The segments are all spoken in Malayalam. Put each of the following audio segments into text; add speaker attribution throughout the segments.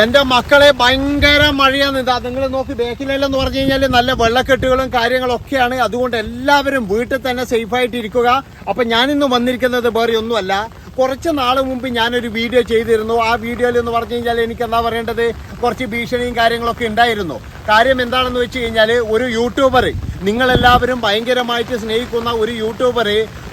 Speaker 1: എന്റെ മക്കളെ ഭയങ്കര മഴയാണ്. ഇതാ നിങ്ങൾ നോക്കി ബേക്കിലെല്ലാം പറഞ്ഞു കഴിഞ്ഞാൽ നല്ല വെള്ളക്കെട്ടുകളും കാര്യങ്ങളൊക്കെയാണ്. അതുകൊണ്ട് എല്ലാവരും വീട്ടിൽ തന്നെ സേഫായിട്ട് ഇരിക്കുക. അപ്പൊ ഞാനിന്ന് വന്നിരിക്കുന്നത് വേറെ ഒന്നുമല്ല. കുറച്ച് നാൾ മുമ്പ് ഞാനൊരു വീഡിയോ ചെയ്തിരുന്നു. ആ വീഡിയോയിൽ എന്ന് പറഞ്ഞു കഴിഞ്ഞാൽ എനിക്ക് എന്താ പറയേണ്ടത്? കുറച്ച് ഭീഷണിയും കാര്യങ്ങളൊക്കെ ഉണ്ടായിരുന്നു. കാര്യം എന്താണെന്ന് വെച്ച് കഴിഞ്ഞാൽ ഒരു യൂട്യൂബർ നിങ്ങളെല്ലാവരും ഭയങ്കരമായിട്ട് സ്നേഹിക്കുന്ന ഒരു യൂട്യൂബർ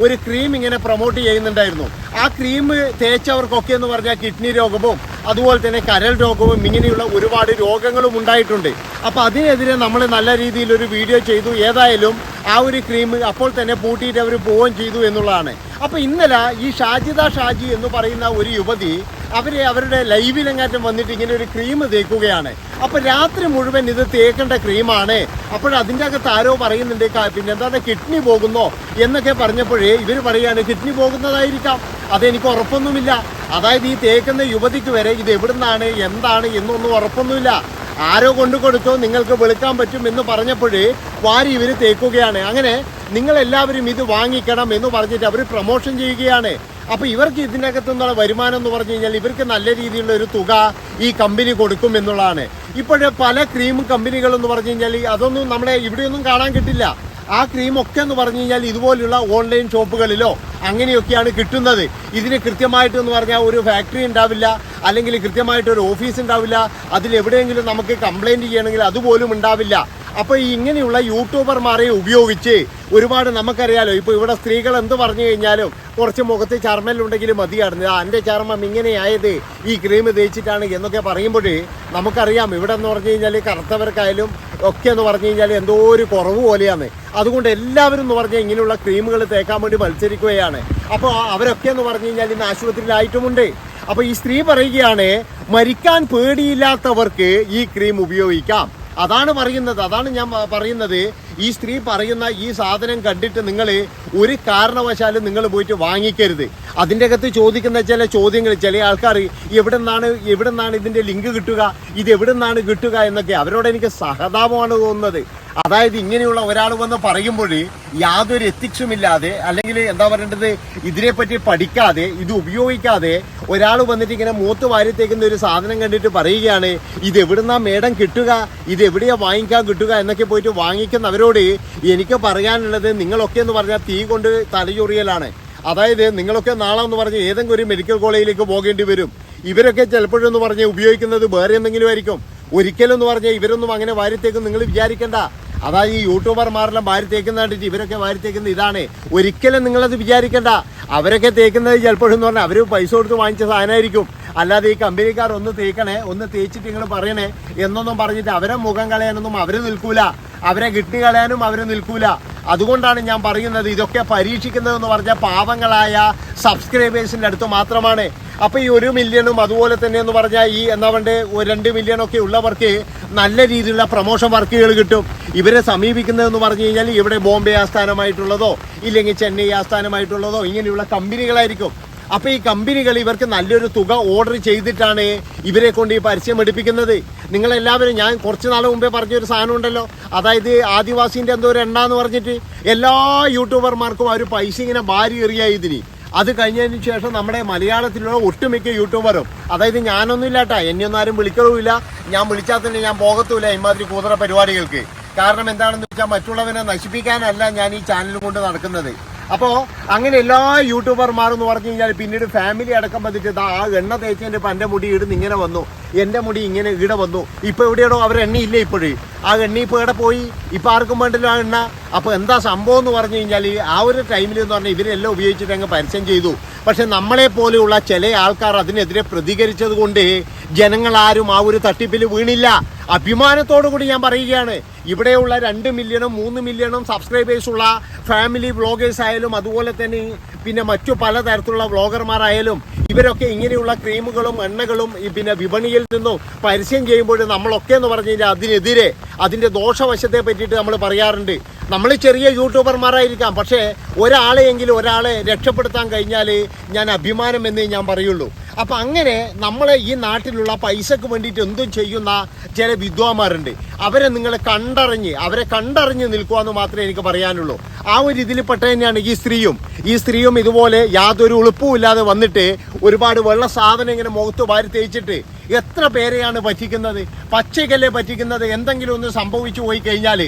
Speaker 1: ഒരു ക്രീം ഇങ്ങനെ പ്രൊമോട്ട് ചെയ്യുന്നുണ്ടായിരുന്നു. ആ ക്രീം തേച്ചവർക്കൊക്കെ എന്ന് പറഞ്ഞാൽ കിഡ്നി രോഗവും അതുപോലെ തന്നെ കരൾ രോഗവും ഇങ്ങനെയുള്ള ഒരുപാട് രോഗങ്ങളും ഉണ്ടായിട്ടുണ്ട്. അപ്പോൾ അതിനെതിരെ നമ്മൾ നല്ല രീതിയിൽ ഒരു വീഡിയോ ചെയ്തു. ഏതായാലും ആ ഒരു ക്രീം അപ്പോൾ തന്നെ പൂട്ടിയിട്ട് അവർ പോവുകയും ചെയ്തു എന്നുള്ളതാണ്. അപ്പോൾ ഇന്നലെ ഈ ഷാജിദ ഷാജി എന്ന് പറയുന്ന ഒരു യുവതി അവർ അവരുടെ ലൈവിലെങ്ങാറ്റം വന്നിട്ട് ഇങ്ങനെ ഒരു ക്രീം തേക്കുകയാണ്. അപ്പോൾ രാത്രി മുഴുവൻ ഇത് തേക്കേണ്ട ക്രീമാണ്. അപ്പോൾ അതിന്റെ അകത്ത് ആരോ പറയുന്നുണ്ട് പിന്നെ എന്താണ് കിഡ്നി പോകുന്നോ? എന്നൊക്കെ പറഞ്ഞപ്പോഴേ ഇവർ പറയുകയാണ് കിഡ്നി പോകുന്നതായിരിക്കാം. അതെനിക്ക് ഉറപ്പൊന്നുമില്ല. അതായത് ഈ തേക്കുന്ന യുവതിക്ക് വരെ ഇത് എവിടുന്നാണ് എന്താണ് എന്നൊന്നും ഉറപ്പൊന്നുമില്ല. ആരോ കൊണ്ടു കൊടുത്തോ നിങ്ങൾക്ക് വിളിക്കാൻ പറ്റും എന്ന് പറഞ്ഞപ്പോഴേ വാരി ഇവർ തേക്കുകയാണ്. അങ്ങനെ നിങ്ങൾ എല്ലാവരും ഇത് വാങ്ങിക്കണം എന്ന് പറഞ്ഞിട്ട് അവർ പ്രൊമോഷൻ ചെയ്യുകയാണ്. അപ്പോൾ ഇവർക്ക് ഇതിനകത്ത് നിന്നുള്ള വരുമാനം എന്ന് പറഞ്ഞു കഴിഞ്ഞാൽ ഇവർക്ക് നല്ല രീതിയിലുള്ള ഒരു തുക ഈ കമ്പനി കൊടുക്കും എന്നുള്ളതാണ്. ഇപ്പോഴേ പല ക്രീം കമ്പനികൾ എന്ന് പറഞ്ഞു കഴിഞ്ഞാൽ അതൊന്നും നമ്മളെ ഇവിടെയൊന്നും കാണാൻ കിട്ടില്ല. ആ ക്രീം ഒക്കെ എന്ന് പറഞ്ഞു കഴിഞ്ഞാൽ ഇതുപോലുള്ള ഓൺലൈൻ ഷോപ്പുകളിലോ അങ്ങനെയൊക്കെയാണ് കിട്ടുന്നത്. ഇതിന് കൃത്യമായിട്ട് എന്ന് പറഞ്ഞാൽ ഒരു ഫാക്ടറി ഉണ്ടാവില്ല അല്ലെങ്കിൽ കൃത്യമായിട്ട് ഒരു ഓഫീസ് ഉണ്ടാവില്ല അതിൽ എവിടെയെങ്കിലും നമുക്ക് കംപ്ലൈന്റ് ചെയ്യണമെങ്കിൽ അതുപോലും ഉണ്ടാവില്ല. അപ്പൊ ഈ ഇങ്ങനെയുള്ള യൂട്യൂബർമാരെ ഉപയോഗിച്ച് ഒരുപാട് നമുക്കറിയാലോ ഇപ്പൊ ഇവിടെ സ്ത്രീകൾ എന്ത് പറഞ്ഞു കഴിഞ്ഞാലും കുറച്ച് മുഖത്ത് ചർമ്മലുണ്ടെങ്കിലും മതിയായിരുന്നു. എന്റെ ചർമ്മം ഇങ്ങനെയായത് ഈ ക്രീം തേച്ചിട്ടാണ് എന്നൊക്കെ പറയുമ്പോഴേ നമുക്കറിയാം. ഇവിടെ എന്ന് പറഞ്ഞു കഴിഞ്ഞാൽ കറുത്തവർക്കായാലും ഒക്കെ എന്ന് പറഞ്ഞു കഴിഞ്ഞാൽ എന്തോ ഒരു കുറവ് പോലെയാണ്. അതുകൊണ്ട് എല്ലാവരും എന്ന് പറഞ്ഞാൽ ഇങ്ങനെയുള്ള ക്രീമുകൾ തേക്കാൻ വേണ്ടി മത്സരിക്കുകയാണ്. അപ്പോൾ അവരൊക്കെ എന്ന് പറഞ്ഞു കഴിഞ്ഞാൽ ഇന്ന് ആശുപത്രിയിലായിട്ടുമുണ്ട്. അപ്പോൾ ഈ സ്ത്രീ പറയുകയാണ് മരിക്കാൻ പേടിയില്ലാത്തവർക്ക് ഈ ക്രീം ഉപയോഗിക്കാം. അതാണ് പറയുന്നത് അതാണ് ഞാൻ പറയുന്നത്. ഈ സ്ത്രീ പറയുന്ന ഈ സാധനം കണ്ടിട്ട് നിങ്ങൾ ഒരു കാരണവശാലും നിങ്ങൾ പോയിട്ട് വാങ്ങിക്കരുത്. അതിന്റെ അകത്ത് ചോദിക്കുന്ന ചില ചോദ്യങ്ങൾ ചില ആൾക്കാർ എവിടെ നിന്നാണ് എവിടെ നിന്നാണ് ഇതിന്റെ ലിങ്ക് കിട്ടുക ഇത് എവിടെ നിന്നാണ് കിട്ടുക എന്നൊക്കെ അവരോട് എനിക്ക് സഹതാപമാണ് തോന്നുന്നത്. അതായത് ഇങ്ങനെയുള്ള ഒരാൾ വന്ന് പറയുമ്പോൾ യാതൊരു എത്തിക്സും ഇല്ലാതെ അല്ലെങ്കിൽ എന്താ പറയേണ്ടത് ഇതിനെപ്പറ്റി പഠിക്കാതെ ഇത് ഉപയോഗിക്കാതെ ഒരാൾ വന്നിട്ട് ഇങ്ങനെ മൂത്ത് വാരിത്തേക്കുന്ന ഒരു സാധനം കണ്ടിട്ട് പറയുകയാണ് ഇത് എവിടുന്നാ മേടം കിട്ടുക? ഇത് എവിടെയാ വാങ്ങിക്കാൻ കിട്ടുക? എന്നൊക്കെ പോയിട്ട് വാങ്ങിക്കുന്നവരോട് എനിക്ക് പറയാനുള്ളത് നിങ്ങളൊക്കെ എന്ന് പറഞ്ഞാൽ തീ കൊണ്ട് തലചൊറിയലാണ്. അതായത് നിങ്ങളൊക്കെ നാളെ എന്ന് പറഞ്ഞ് ഏതെങ്കിലും ഒരു മെഡിക്കൽ കോളേജിലേക്ക് പോകേണ്ടി വരും. ഇവരൊക്കെ ചിലപ്പോഴെന്ന് പറഞ്ഞ് ഉപയോഗിക്കുന്നത് വേറെ എന്തെങ്കിലും ആയിരിക്കും. ഒരിക്കലും എന്ന് പറഞ്ഞാൽ ഇവരൊന്നും അങ്ങനെ വാരിത്തേക്കും നിങ്ങൾ വിചാരിക്കണ്ട. അതായത് ഈ യൂട്യൂബർമാരെല്ലാം വാരി തേക്കുന്ന കണ്ടിട്ട് ഇവരൊക്കെ വാരി തേക്കുന്നത് ഇതാണ്. ഒരിക്കലും നിങ്ങളത് വിചാരിക്കണ്ട. അവരൊക്കെ തേക്കുന്നത് ചിലപ്പോഴെന്ന് പറഞ്ഞാൽ അവർ പൈസ കൊടുത്ത് വാങ്ങിച്ച സാധനമായിരിക്കും. അല്ലാതെ ഈ കമ്പനിക്കാർ ഒന്ന് തേക്കണേ ഒന്ന് തേച്ചിട്ട് നിങ്ങൾ പറയണേ എന്നൊന്നും പറഞ്ഞിട്ട് അവരെ മുഖം കളയാനൊന്നും അവർ നിൽക്കൂല. അവരെ കിട്ടി കളയാനും അവർ നിൽക്കൂല. അതുകൊണ്ടാണ് ഞാൻ പറയുന്നത് ഇതൊക്കെ പരീക്ഷിക്കുന്നതെന്ന് പറഞ്ഞാൽ പാവങ്ങളായ സബ്സ്ക്രൈബേഴ്സിന്റെ അടുത്ത് മാത്രമാണ്. അപ്പോൾ ഈ ഒരു മില്യണും അതുപോലെ തന്നെ എന്ന് പറഞ്ഞാൽ ഈ എന്താ പറയുക ഒരു രണ്ട് മില്യൺ ഒക്കെ ഉള്ളവർക്ക് നല്ല രീതിയിലുള്ള പ്രൊമോഷൻ വർക്കുകൾ കിട്ടും. ഇവരെ സമീപിക്കുന്നതെന്ന് പറഞ്ഞു കഴിഞ്ഞാൽ ഇവിടെ ബോംബെ ആസ്ഥാനമായിട്ടുള്ളതോ ഇല്ലെങ്കിൽ ചെന്നൈ ആസ്ഥാനമായിട്ടുള്ളതോ ഇങ്ങനെയുള്ള കമ്പനികളായിരിക്കും. അപ്പോൾ ഈ കമ്പനികൾ ഇവർക്ക് നല്ലൊരു തുക ഓർഡർ ചെയ്തിട്ടാണ് ഇവരെ കൊണ്ട് ഈ പരസ്യം എടുപ്പിക്കുന്നത്. നിങ്ങളെല്ലാവരും ഞാൻ കുറച്ച് നാൾ മുമ്പേ പറഞ്ഞൊരു സാധനം ഉണ്ടല്ലോ. അതായത് ആദിവാസീന്റെ എന്തോ ഒരു എണ്ണ എന്ന് പറഞ്ഞിട്ട് എല്ലാ യൂട്യൂബർമാർക്കും ആ ഒരു പൈസ ഇങ്ങനെ ബാരി എറിയായി ഇതിന്. അത് കഴിഞ്ഞതിന് ശേഷം നമ്മുടെ മലയാളത്തിലുള്ള ഒട്ടുമിക്ക യൂട്യൂബറും അതായത് ഞാനൊന്നും ഇല്ലാട്ടാ എന്നെ ഒന്നും ആരും വിളിക്കറുമില്ല ഞാൻ വിളിച്ചാൽ തന്നെ ഞാൻ പോകത്തുമില്ല ഇമാതിരി കൂതറ പരിപാടികൾക്ക്. കാരണം എന്താണെന്ന് വെച്ചാൽ മറ്റുള്ളവനെ നശിപ്പിക്കാനല്ല ഞാൻ ഈ ചാനൽ കൊണ്ട് നടക്കുന്നത്. അപ്പോൾ അങ്ങനെ എല്ലാ യൂട്യൂബർമാരും എന്ന് പറഞ്ഞു കഴിഞ്ഞാൽ പിന്നീട് ഫാമിലി അടക്കം വന്നിട്ട് ആ എണ്ണ തേച്ചതിന്റെ ഇപ്പം എന്റെ മുടി ഇടുന്ന് ഇങ്ങനെ വന്നു എന്റെ മുടി ഇങ്ങനെ ഇവിടെ വന്നു. ഇപ്പോൾ എവിടെയാണോ അവർ എണ്ണ എണ്ണയില്ല ഇപ്പോഴേ? ആ എണ്ണ ഇപ്പോൾ ഇവിടെ പോയി? ഇപ്പോൾ ആർക്കും വേണ്ടല്ലോ ആ എണ്ണ? അപ്പോൾ എന്താ സംഭവം എന്ന് പറഞ്ഞു കഴിഞ്ഞാൽ ആ ഒരു ടൈമിൽ എന്ന് പറഞ്ഞാൽ ഇവരെല്ലാം ഉപയോഗിച്ചിട്ട് അങ്ങ് പരസ്യം ചെയ്തു. പക്ഷെ നമ്മളെ പോലെയുള്ള ചില ആൾക്കാർ അതിനെതിരെ പ്രതികരിച്ചത് കൊണ്ട് ജനങ്ങൾ ആരും ആ ഒരു തട്ടിപ്പിൽ വീണില്ല. അഭിമാനത്തോടു കൂടി ഞാൻ പറയുകയാണ് ഇവിടെയുള്ള രണ്ട് മില്യണും മൂന്ന് മില്യണും സബ്സ്ക്രൈബേഴ്സ് ഉള്ള ഫാമിലി വ്ളോഗേഴ്സ് ആയാലും അതുപോലെ തന്നെ പിന്നെ മറ്റു പലതരത്തിലുള്ള വ്ളോഗർമാരായാലും ഇവരൊക്കെ ഇങ്ങനെയുള്ള ക്രീമുകളും എണ്ണകളും പിന്നെ വിപണിയിൽ നിന്നും പരസ്യം ചെയ്യുമ്പോൾ നമ്മളൊക്കെ എന്ന് പറഞ്ഞു കഴിഞ്ഞാൽ അതിനെതിരെ അതിന്റെ ദോഷവശത്തെ പറ്റിയിട്ട് നമ്മൾ പറയാറുണ്ട്. നമ്മൾ ചെറിയ യൂട്യൂബർമാരായിരിക്കാം പക്ഷേ ഒരാളെയെങ്കിലും ഒരാളെ രക്ഷപ്പെടുത്താൻ കഴിഞ്ഞാൽ ഞാൻ അഭിമാനമെന്നേ ഞാൻ പറയുള്ളൂ. അപ്പൊ അങ്ങനെ നമ്മളെ ഈ നാട്ടിലുള്ള പൈസക്ക് വേണ്ടിയിട്ട് എന്തും ചെയ്യുന്ന ചില വിദ്വാന്മാരുണ്ട്. അവരെ നിങ്ങൾ കണ്ടറിഞ്ഞ് അവരെ കണ്ടറിഞ്ഞ് നിൽക്കുക എന്ന് മാത്രമേ എനിക്ക് പറയാനുള്ളൂ. ആ ഒരു ഇതിൽപ്പെട്ട തന്നെയാണ് ഈ സ്ത്രീയും. ഈ സ്ത്രീയും ഇതുപോലെ യാതൊരു ഉളുപ്പും ഇല്ലാതെ വന്നിട്ട് ഒരുപാട് വെള്ള സാധനം ഇങ്ങനെ മുഖത്ത് വാരി തേച്ചിട്ട് എത്ര പേരെയാണ് പറ്റിക്കുന്നത്? പച്ചയ്ക്കല്ലേ പറ്റിക്കുന്നത്? എന്തെങ്കിലും ഒന്ന് സംഭവിച്ചു പോയി കഴിഞ്ഞാൽ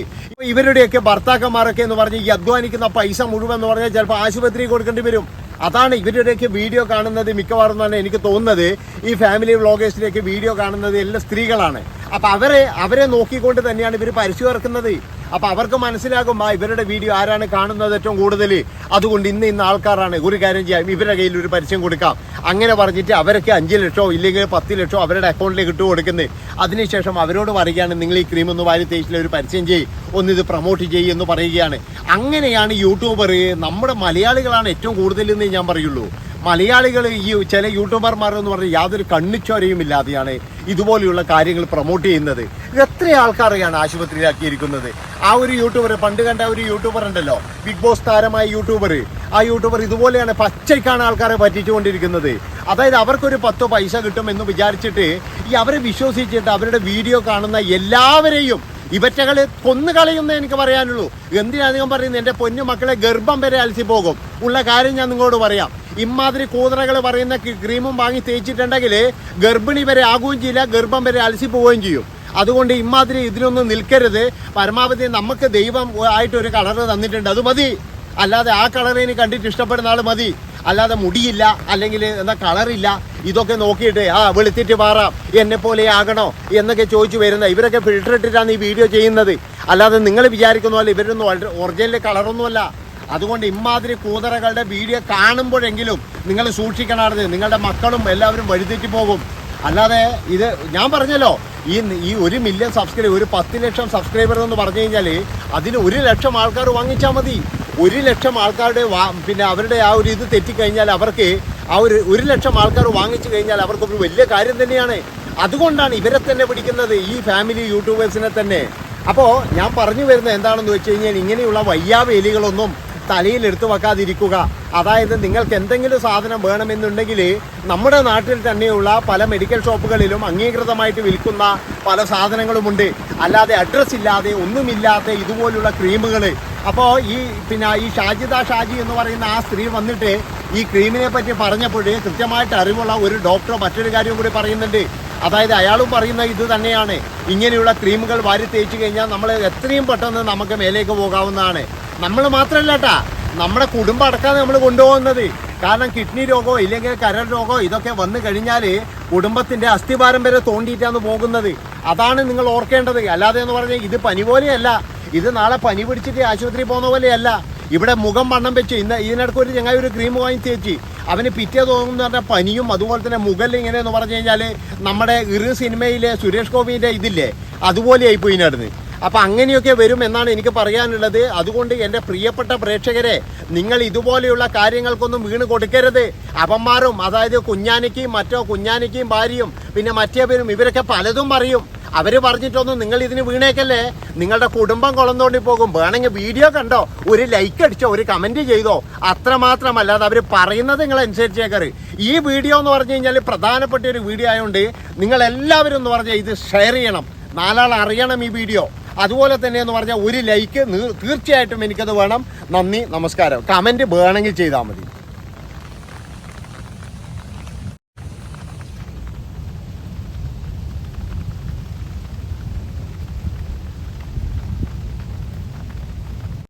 Speaker 1: ഇവരുടെയൊക്കെ ഭർത്താക്കന്മാരൊക്കെ എന്ന് പറഞ്ഞ് ഈ അധ്വാനിക്കുന്ന പൈസ മുഴുവൻ എന്ന് പറഞ്ഞാൽ ചിലപ്പോൾ ആശുപത്രി കൊടുക്കേണ്ടി വരും. അതാണ് ഇവരുടെയൊക്കെ വീഡിയോ കാണുന്നത്. മിക്കവാറും തന്നെ എനിക്ക് തോന്നുന്നത് ഈ ഫാമിലി വ്ളോഗേഴ്സിലേക്ക് വീഡിയോ കാണുന്നത് എല്ലാ സ്ത്രീകളാണ്. അപ്പൊ അവരെ അവരെ നോക്കിക്കൊണ്ട് തന്നെയാണ് ഇവർ പരസ്യം ഇറക്കുന്നത്. അപ്പൊ അവർക്ക് മനസ്സിലാകും ആ ഇവരുടെ വീഡിയോ ആരാണ് കാണുന്നത് ഏറ്റവും കൂടുതൽ അതുകൊണ്ട് ഇന്ന് ഇന്ന് ആൾക്കാരാണ്. ഒരു കാര്യം ചെയ്യാം ഇവരുടെ കയ്യിൽ ഒരു പരസ്യം കൊടുക്കാം. അങ്ങനെ പറഞ്ഞിട്ട് അവരൊക്കെ അഞ്ച് ലക്ഷമോ ഇല്ലെങ്കിൽ പത്ത് ലക്ഷമോ അവരുടെ അക്കൗണ്ടിലേക്ക് ഇട്ട് കൊടുക്കുന്നത്. അതിനുശേഷം അവരോട് പറയുകയാണ് നിങ്ങൾ ഈ ക്രീം ഒന്ന് വാരി തേച്ചിൽ ഒരു പരസ്യം ചെയ്യും. ഒന്ന് ഇത് പ്രൊമോട്ട് ചെയ്യുമെന്ന് പറയുകയാണ്. അങ്ങനെയാണ് യൂട്യൂബർ നമ്മുടെ മലയാളികളാണ് ഏറ്റവും കൂടുതൽ എന്ന് ഞാൻ പറയുള്ളൂ. മലയാളികൾ ഈ ചില യൂട്യൂബർമാർ എന്ന് പറഞ്ഞാൽ യാതൊരു കണ്ണിച്ചോരയും ഇല്ലാതെയാണ് ഇതുപോലെയുള്ള കാര്യങ്ങൾ പ്രൊമോട്ട് ചെയ്യുന്നത്. എത്ര ആൾക്കാരെയാണ് ആശുപത്രിയിലാക്കിയിരിക്കുന്നത്. ആ ഒരു യൂട്യൂബർ പണ്ട് കണ്ട ഒരു യൂട്യൂബർ ഉണ്ടല്ലോ ബിഗ് ബോസ് താരമായ യൂട്യൂബർ ആ യൂട്യൂബർ ഇതുപോലെയാണ് പച്ചയ്ക്കാണ് ആൾക്കാരെ പറ്റിച്ചുകൊണ്ടിരിക്കുന്നത്. അതായത് അവർക്കൊരു പത്തോ പൈസ കിട്ടും എന്ന് വിചാരിച്ചിട്ട് ഈ അവരെ വിശ്വസിച്ചിട്ട് അവരുടെ വീഡിയോ കാണുന്ന എല്ലാവരെയും ഇവറ്റകളെ കൊന്നു കളയുന്നേ എനിക്ക് പറയാനുള്ളൂ. എന്തിനധികം പറയുന്നത് എന്റെ പൊന്നു മക്കളെ ഗർഭം വരെ അലസി പോകും. ഉള്ള കാര്യം ഞാൻ നിങ്ങളോട് പറയാം. ഇമാതിരി കൂതറകൾ പറയുന്ന ക്രീമും വാങ്ങി തേച്ചിട്ടുണ്ടെങ്കിൽ ഗർഭിണി വരെ ആകുകയും ചെയ്യില്ല ഗർഭം വരെ അലസി പോവുകയും ചെയ്യും. അതുകൊണ്ട് ഇമാതിരി ഇതിനൊന്നും നിൽക്കരുത്. പരമാവധി നമുക്ക് ദൈവം ആയിട്ട് ഒരു കളറ് തന്നിട്ടുണ്ട്. അത് മതി. അല്ലാതെ ആ കളറിനെ കണ്ടിട്ട് ഇഷ്ടപ്പെടുന്ന ആൾ മതി. അല്ലാതെ മുടിയില്ല അല്ലെങ്കിൽ എന്താ കളറില്ല ഇതൊക്കെ നോക്കിയിട്ട് ആ വെളുത്തിട്ട് മാറാം എന്നെ പോലെ ആകണോ എന്നൊക്കെ ചോദിച്ചു വരുന്ന ഇവരൊക്കെ ഫിൽട്ടർ ഇട്ടിട്ടാണ് ഈ വീഡിയോ ചെയ്യുന്നത്. അല്ലാതെ നിങ്ങൾ വിചാരിക്കുന്ന പോലെ ഇവരൊന്നും ഒറിജിനൽ കളറൊന്നുമല്ല അതുകൊണ്ട് ഇമാതിരി കൂതറകളുടെ വീഡിയോ കാണുമ്പോഴെങ്കിലും നിങ്ങൾ സൂക്ഷിക്കണമായിരുന്നു നിങ്ങളുടെ മക്കളും എല്ലാവരും വഴിതെറ്റി പോകും. അല്ലാതെ ഇത് ഞാൻ പറഞ്ഞല്ലോ ഈ ഈ ഒരു മില്യൺ സബ്സ്ക്രൈബർ ഒരു പത്ത് ലക്ഷം സബ്സ്ക്രൈബർ എന്ന് പറഞ്ഞു കഴിഞ്ഞാൽ അതിന് ഒരു ലക്ഷം ആൾക്കാർ വാങ്ങിച്ചാൽ മതി. ഒരു ലക്ഷം ആൾക്കാരുടെ പിന്നെ അവരുടെ ആ ഒരു ഇത് തെറ്റിക്കഴിഞ്ഞാൽ അവർക്ക് ആ ഒരു ഒരു ലക്ഷം ആൾക്കാർ വാങ്ങിച്ചു കഴിഞ്ഞാൽ അവർക്ക് ഒരു വലിയ കാര്യം തന്നെയാണ്. അതുകൊണ്ടാണ് ഇവരെ തന്നെ പിടിക്കുന്നത് ഈ ഫാമിലി യൂട്യൂബേഴ്സിനെ തന്നെ. അപ്പോൾ ഞാൻ പറഞ്ഞു വരുന്നത് എന്താണെന്ന് വെച്ച് കഴിഞ്ഞാൽ ഇങ്ങനെയുള്ള വയ്യാവേലികളൊന്നും തലയിൽ എടുത്തു വെക്കാതിരിക്കുക. അതായത് നിങ്ങൾക്ക് എന്തെങ്കിലും സാധനം വേണമെന്നുണ്ടെങ്കിൽ നമ്മുടെ നാട്ടിൽ തന്നെയുള്ള പല മെഡിക്കൽ ഷോപ്പുകളിലും അംഗീകൃതമായിട്ട് വിൽക്കുന്ന പല സാധനങ്ങളുമുണ്ട്. അല്ലാതെ അഡ്രസ്സ് ഇല്ലാതെ ഒന്നുമില്ലാത്ത ഇതുപോലുള്ള ക്രീമുകൾ അപ്പോൾ ഈ പിന്നെ ഈ ഷാജിദ ഷാജി എന്ന് പറയുന്ന ആ സ്ത്രീ വന്നിട്ട് ഈ ക്രീമിനെ പറ്റി പറഞ്ഞപ്പോൾ കൃത്യമായിട്ട് അറിവുള്ള ഒരു ഡോക്ടർ മറ്റൊരു കാര്യവും കൂടി പറയുന്നുണ്ട്. അതായത് അയാളും പറയുന്ന ഇത് തന്നെയാണ്. ഇങ്ങനെയുള്ള ക്രീമുകൾ വാരി തേച്ച് കഴിഞ്ഞാൽ നമ്മൾ എത്രയും പെട്ടെന്ന് നമുക്ക് മേലേക്ക് പോകാവുന്നതാണ്. നമ്മൾ മാത്രമല്ല കേട്ടാ നമ്മുടെ കുടുംബം അടക്കാതെ നമ്മൾ കൊണ്ടുപോകുന്നത്. കാരണം കിഡ്നി രോഗമോ ഇല്ലെങ്കിൽ കരൾ രോഗമോ ഇതൊക്കെ വന്നു കഴിഞ്ഞാൽ കുടുംബത്തിന്റെ അസ്ഥിഭാരം വരെ തോണ്ടിയിട്ടാണ് പോകുന്നത്. അതാണ് നിങ്ങൾ ഓർക്കേണ്ടത്. അല്ലാതെ എന്ന് പറഞ്ഞാൽ ഇത് പനി പോലെയല്ല. ഇത് നാളെ പനി പിടിച്ചിട്ട് ആശുപത്രി പോകുന്ന പോലെയല്ല. ഇവിടെ മുഖം വണ്ണം വെച്ച് ഇന്ന് ഇതിനിടയ്ക്ക് ഒരു ചങ്ങായി ഒരു ക്രീം വാങ്ങി തേച്ചി. അവന് പിറ്റേ തോന്നുന്ന പറഞ്ഞാൽ പനിയും അതുപോലെ തന്നെ മുഖൽ ഇങ്ങനെ എന്ന് പറഞ്ഞു കഴിഞ്ഞാൽ നമ്മുടെ ഇറു സിനിമയിലെ സുരേഷ് ഗോപിന്റെ ഇതില്ലേ അതുപോലെ ആയിപ്പോയി നടന്ന് അപ്പോൾ അങ്ങനെയൊക്കെ വരും എന്നാണ് എനിക്ക് പറയാനുള്ളത്. അതുകൊണ്ട് എന്റെ പ്രിയപ്പെട്ട പ്രേക്ഷകരെ നിങ്ങൾ ഇതുപോലെയുള്ള കാര്യങ്ങൾക്കൊന്നും വീണ് കൊടുക്കരുത്. അപന്മാരും അതായത് കുഞ്ഞാനിക്കും മറ്റോ കുഞ്ഞാനിക്കും ഭാര്യയും പിന്നെ മറ്റേ പേരും ഇവരൊക്കെ പലതും പറയും. അവർ പറഞ്ഞിട്ടൊന്നും നിങ്ങൾ ഇതിന് വീണേക്കല്ലേ? നിങ്ങളുടെ കുടുംബം കൊളന്തോണ്ടി പോകും. വേണമെങ്കിൽ വീഡിയോ കണ്ടോ? ഒരു ലൈക്ക് അടിച്ചോ ഒരു കമന്റ് ചെയ്തോ? അത്രമാത്രമല്ലാതെ അവർ പറയുന്നത് നിങ്ങൾ അനുസരിച്ചേക്കറ് ഈ വീഡിയോ എന്ന് പറഞ്ഞു കഴിഞ്ഞാൽ പ്രധാനപ്പെട്ട ഒരു വീഡിയോ ആയതുകൊണ്ട് നിങ്ങൾ എല്ലാവരും എന്ന് പറഞ്ഞാൽ ഇത് ഷെയർ ചെയ്യണം. നാലാൾ അറിയണം ഈ വീഡിയോ അതുപോലെ തന്നെ എന്ന് പറഞ്ഞാൽ ഒരു ലൈക്ക് തീർച്ചയായിട്ടും എനിക്കത് വേണം. നന്ദി നമസ്കാരം. കമന്റ് വേണമെങ്കിൽ ചെയ്താൽ മതി.